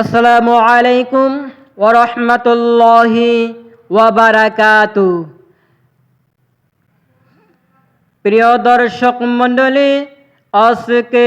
আসসালামু আলাইকুম ওরহমতুল্লাহি ওয়াবারাকাতু প্রিয় দর্শক মণ্ডলী, আজকে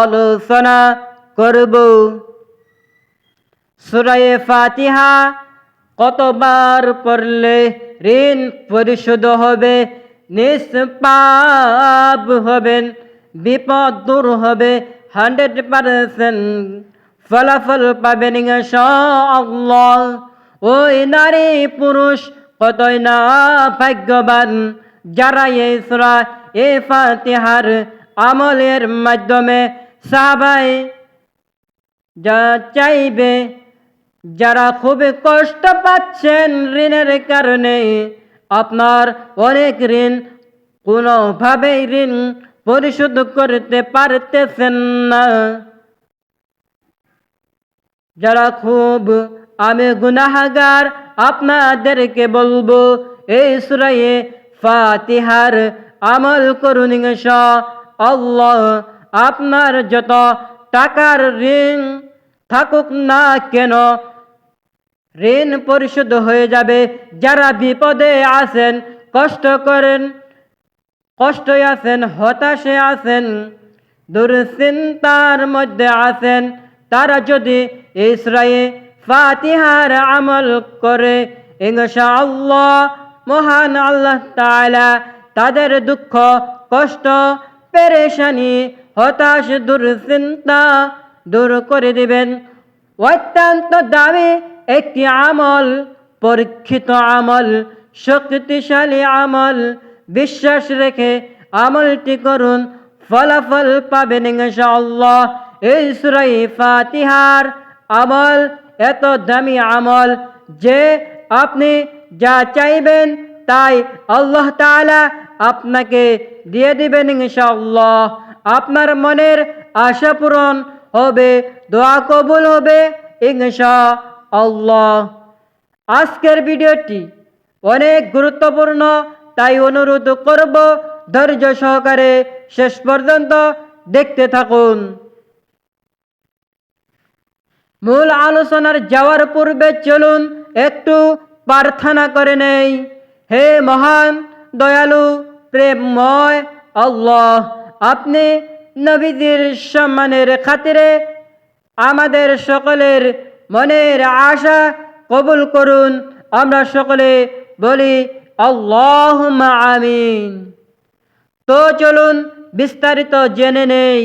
আলোচনা করব সুরায়ে ফাতিহা, কতবার পড়লে ঋণ পরিশোধ হবে, নিষ্পাপ হবেন, বিপদ দূর হবে, হান্ড্রেড পারসেন্ট ফলাফল পাবেন ইনশাআল্লাহ। ওই নারী পুরুষ কতই না ভাগ্যবান, যারা এই সুরা এ ফাতিহার আমলের মাধ্যমে সাহাবাই যা চাইবে, যারা খুবই কষ্ট পাচ্ছেন ঋণের কারণে, আপনার অনেক ঋণ কোনোভাবেই ঋণ পরিশোধ করতে পারতেছেন না। যারা খুব, আমি গুনাহাগার আপনাদেরকে বলব, এই সুরায়ে ফাতিহার আমল করুন আল্লাহ আপনার যত টাকার ঋণ থাকুক না কেন, ঋণ পরিশোধ হয়ে যাবে। যারা বিপদে আছেন, কষ্ট করেন, কষ্টে আছেন, হতাশে আছেন দুশ্চিন্তার মধ্যে আছেন তারা যদি ইসরায়ে ফাতিহার আমল করে। ইনশাআল্লাহ, মহান আল্লাহ তাআলা তাদের দুঃখ, কষ্ট, পেরেশানি, হতাশ দুশ্চিন্তা দূর করে দিবেন। অত্যন্ত দামি একটি আমল, পরীক্ষিত আমল, শক্তিশালী আমল। বিশ্বাস রেখে আমলটি করুন, ফলাফল পাবেন ইনশাআল্লাহ। এই সুরাই ফাতিহার আমল, এত দামি আমল যে আপনি যা চাইবেন তাই আল্লাহ তাআলা আপনাকে দিয়ে দিবেন ইনশাআল্লাহ। আপনার মনের আশা পূরণ হবে, দোয়া কবুল হবে ইনশা আল্লাহ আজকের ভিডিওটি অনেক গুরুত্বপূর্ণ, তাই অনুরোধ করব ধৈর্য সহকারে শেষ পর্যন্ত দেখতে থাকুন। মূল আলোচনার যাওয়ার পূর্বে চলুন একটু প্রার্থনা করে নেই। হে মহান, দয়ালু, প্রেমময় আল্লাহ, আপনি নবীদের সম্মানের খাতিরে আমাদের সকলের মনের আশা কবুল করুন। আমরা সকলে বলি আল্লাহ আমিন। তো চলুন বিস্তারিত জেনে নেই।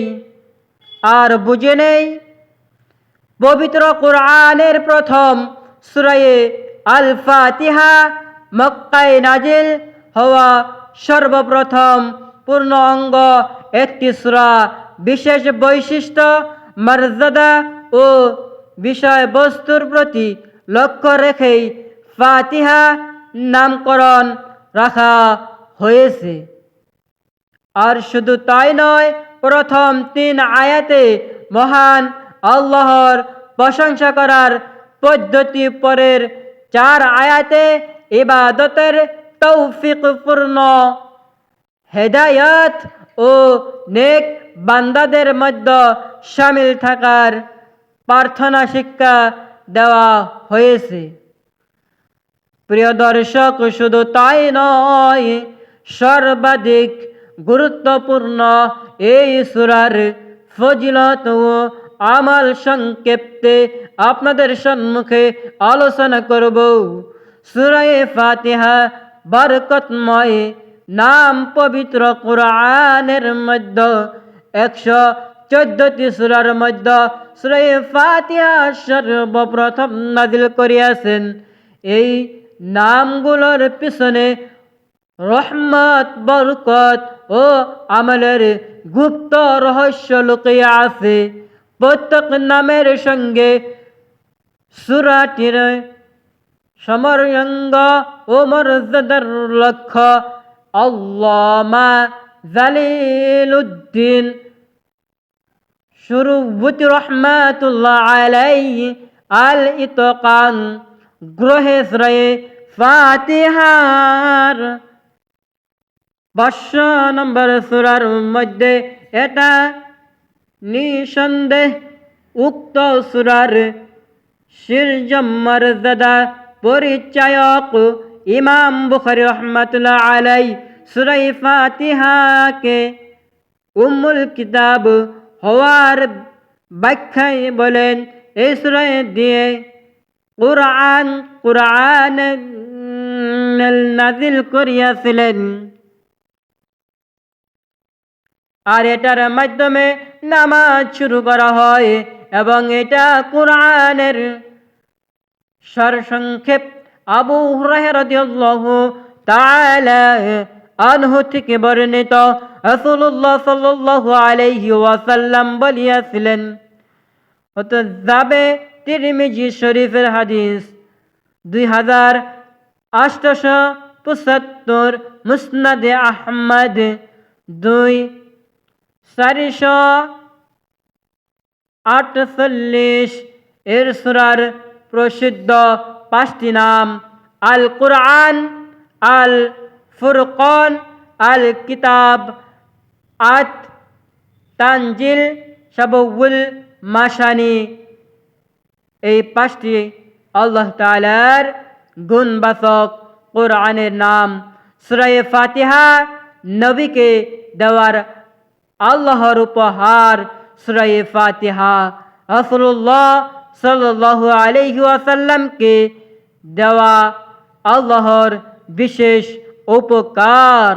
আর বুঝে নেই পবিত্র কোরআনের প্রথম সুরায়ে আল ফাতিহা মক্কায় নাজিল হওয়া সর্বপ্রথম পূর্ণ অঙ্গ একটি সুরা। বিশেষ বৈশিষ্ট্য মর্যাদা ও বিষয়বস্তুর প্রতি লক্ষ্য রেখেই ফাতিহা নামকরণ রাখা হয়েছে। আর শুধু তাই নয়, প্রথম তিন আয়াতে মহান আল্লাহর প্রশংসা করার পদ্ধতি পরের চার আয়াতে ইবাদতের তৌফিকপূর্ণ হেদায়ত ও নেক বান্দাদের মধ্যে সামিল থাকার প্রার্থনা শিক্ষা দেওয়া হয়েছে। প্রিয় দর্শক, শুধু তাই নয়, সর্বাধিক গুরুত্বপূর্ণ এই সুরার ফজিলত ও আমাল সংক্ষেপে আপনাদের সম্মুখে আলোচনা করব। সুরায়ে ফাতিহা, বরকতময়, নাম পবিত্র কোরআনের মধ্যে, একশো চোদ্দটি সুরার মধ্যে। সুরায়ে ফাতিহা সর্বপ্রথম নাজিল করিয়াছেন। এই নামগুলোর পিছনে রহমত, বরকত ও আমলের গুপ্ত রহস্য লুকিয়ে আছে। প্রত্যেক নামের সঙ্গে সুরাটির সমরঙ্গ ও মর্যাদার লক্ষ্য আল্লামা জালিলুদ্দিন শুরুবুতি রহমাতুল্লাহ আলাই আল ইতকান গ্রহে শ্রয়ে ফাতিহার। পাঁচশো নম্বর সুরার মধ্যে এটা নিঃসন্দেহ উক্ত সুরার শিরজম মর্যাদা পরিচায়ক ইমাম বুখারি রহমতুল্লাহ আলাই সুরাই ফাতিহাকে উম্মুল কিতাব হওয়ার ব্যাখ্যায় বলেন, এই সুরাই দিয়ে কোরআন কোরআন নাজিল করিয়াছিলেন। আর এটার মাধ্যমে নামাজ শুরু করা হয় এবং এটা কোরআনের সরসংক্ষেপ। আবু তাআলা আনহু থেকে বর্ণিত রাসূলুল্লাহ সাল্লাল্লাহু আলাইহি ওয়াসাল্লাম বলিয়াছিলেন হত যাবে তিরমিজি শরীফের হাদিস দুই হাজার আটশো পঁচাত্তর মুসনাদে আহমদ দুই চারিশো আটচল্লিশ এর সুরার প্রসিদ্ধ পাঁচটি নাম আল কোরআন আল ফুরকন আল কিতাব আত তানজিল সাবুল মাসানি। এই পাঁচটি আল্লাহ তালার গুণবাচক কোরআনের নাম সুরায় ফাতিহা নবীকে দেওয়ার আল্লাহর উপহার সুরায় ফাতিহা। রসুল্লাহ সাল্লাহ আলহি আসাল্লামকে দেওয়া আল্লাহর বিশেষ উপকার।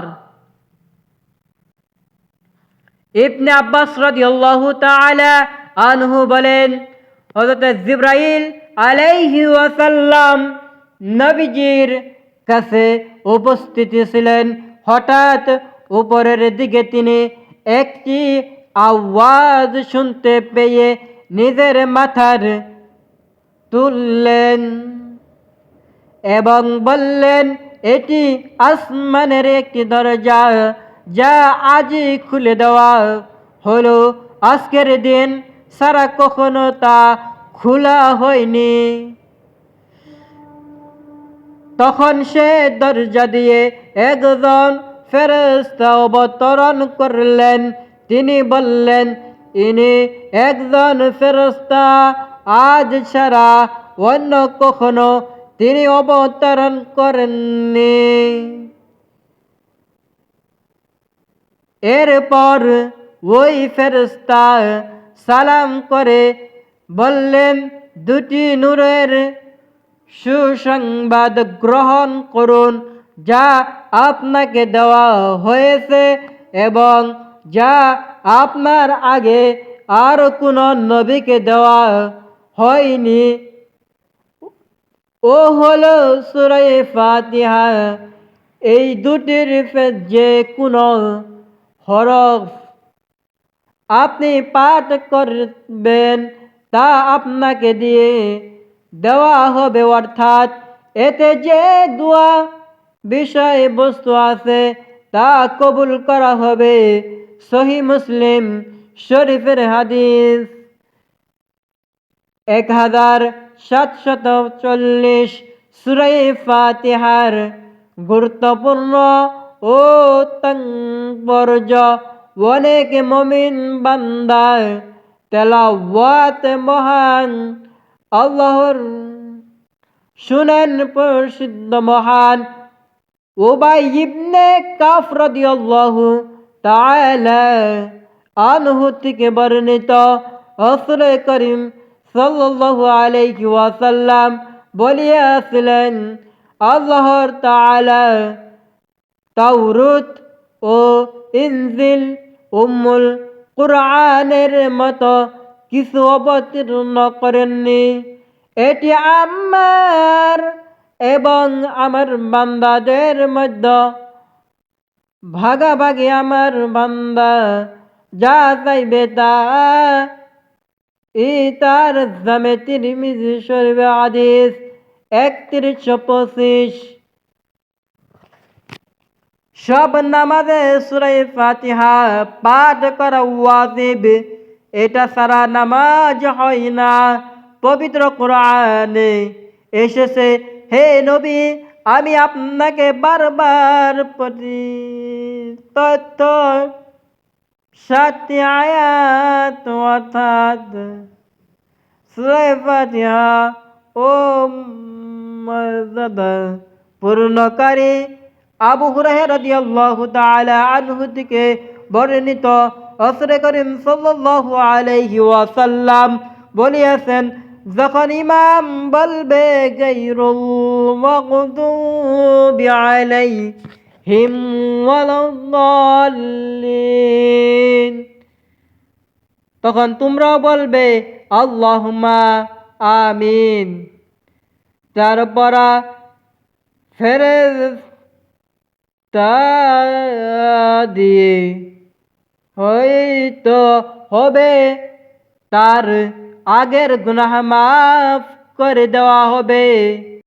ইবনে আব্বাস রাদিয়াল্লাহু তাআলা আনহু বলেন, হযরত জিব্রাইল আলাইহি ওয়াসাল্লাম নবীজির কাছে উপস্থিত ছিলেন। হঠাৎ উপরের দিকে তিনি একটি আওয়াজ শুনতে পেয়ে নিজের মাথার তুললেন এবং বললেন, এটি আসমানের একটি দরজা যা আজই খুলে দেওয়া হলো। আজকের দিন সারা কখনো তা খোলা হয়নি। তখন সে দরজা দিয়ে একজন ফেরস্তা অবতরণ করলেন। তিনি বললেন, ইনি একজন ফেরস্তা আজ ছাড়া অন্য কখনো তিনি অবতরণ করেননি। এরপর ওই ফেরস্তা সালাম করে বললেন, দুটি নূরের সুসংবাদ গ্রহণ করুন। যা আপনাকে দেওয়া হয়েছে এবং যা আপনার আগে আর কোনো নবীকে দেওয়া হয়নি। ও হলো সুরাই ফাতিহা। এই দুটির যে কোনো হরফ আপনি পাঠ করবেন তা আপনাকে দিয়ে দেওয়া হবে, অর্থাৎ এতে যে দোয়া বিষয় বস্তু আছে, তা কবুল করা হবে। সহি মুসলিম শরীফের হাদিস। এক হাজার সাতশত চল্লিশ সুরাই ফাতিহার গুরুত্বপূর্ণ ও তঙ্গর্য অনেক মমিন বান্দায় তেলাওয়াত মহান, আল্লাহর শুনেন প্রসিদ্ধ মহান ওবাই ইবনে কাফ রাদিয়াল্লাহু তাআলা আনহু থেকে বর্ণিত রাসূল করিম সাল্লাল্লাহু আলাইহি ওয়াসাল্লাম বলিয়াছিলেন, আল্লাহর তাআলা তাওরুত ও ইনজিল উম্মুল কুরআনের মতো কিছু অবতীর্ণ করেননি। এটি আমার এবং আমার বান্দাদের মধ্যে ভাগাভাগি আমার বান্দা যা চাইবে তা ই তার জামে তিরমিজি শরীফে আদিস একত্রিশশো পঁচিশ। সব নামাজে সুরাই ফাতিহা পাঠ করা ওয়াজিব, এটা সারা নামাজ হয় না। পবিত্র কোরআনে এসেছে হে নবী, আমি আপনাকে বারবার তথ্য সাথে আয়াত অর্থাৎ ফাতিহা ও মর্যাদা পূর্ণকারী আবু হুরায়রা রাদিয়াল্লাহু তাআলা আনহু থেকে বর্ণিত অসরে করিম সাল্লাল্লাহু আলাইহি ওয়াসাল্লাম বলিয়াছেন যখন ইমাম বলবে গায়রুল মাগদুবি আলাইহিম ওয়ালাদ-দাল্লিন তখন তোমরাও বলবে, আল্লাহুম্মা আমিন। তারপর ফেরেশতা দিয়ে হয়তো হবে তার আগের গুনাহ মাফ করে দেওয়া হবে।